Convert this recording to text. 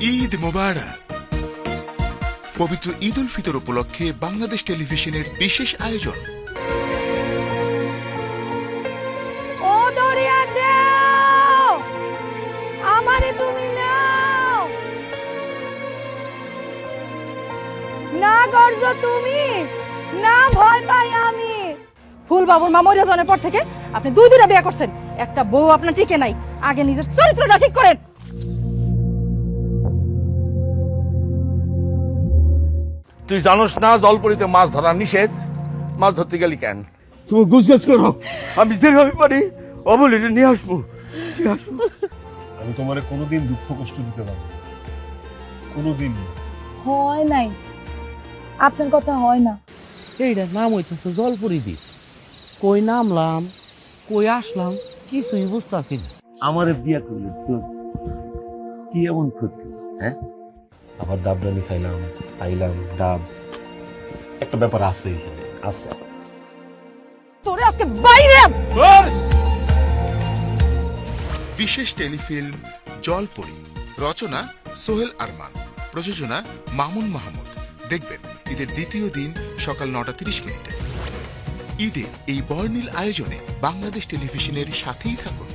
ঈদ মোবারক। পবিত্র ঈদ উল ফিতর উপলক্ষে বাংলাদেশ টেলিভিশনের বিশেষ আয়োজন। ও দরিয়া দাও আমারে তুমি নাও। না গর্জ তুমি না ভয় পাই আমি। ফুল বাবুর মা মরিয়া জনের পর থেকে আপনি দুই দুইটা বিয়ে করছেন। একটা বউ আপনার টিকে নাই আগে নিজের চরিত্রটা ঠিক করেন। তুই জানোস না জলপরিতে মাছ ধরা নিষেধ? মাছ ধরতে গেলি কেন? তুমি গুজগাছ করো। আমি যেভাবে পারি অবলীলে নিয়ে আসব। নিয়ে আসব। আমি তোমারে কোনোদিন দুঃখ কষ্ট দিতে পারব না। কোনোদিন হয় নাই। আপনার কথা হয় না। এইটার নাম হইতেছে জলপুরি দ্বীপ। কই নামলাম কই আসলাম কিছুই বুঝতেছি না। আমারে বিয়া করলে তোর কি এমন ক্ষতি? হ্যাঁ? আবার ডাবদানি খাইলাম খাইলাম ডাব। একটা ব্যাপার আছে এখানে আছে আছে। তোরে আজকে বাইরে বিশেষ টেলিফিল্ম জলপরি রচনা সোহেল আরমান প্রযোজনা মামুন মাহমুদ। দেখবেন ঈদের দ্বিতীয় দিন সকাল নটা তিরিশ মিনিটে। ঈদের এই বর্ণিল আয়োজনে বাংলাদেশ টেলিভিশনের সাথেই থাকুন।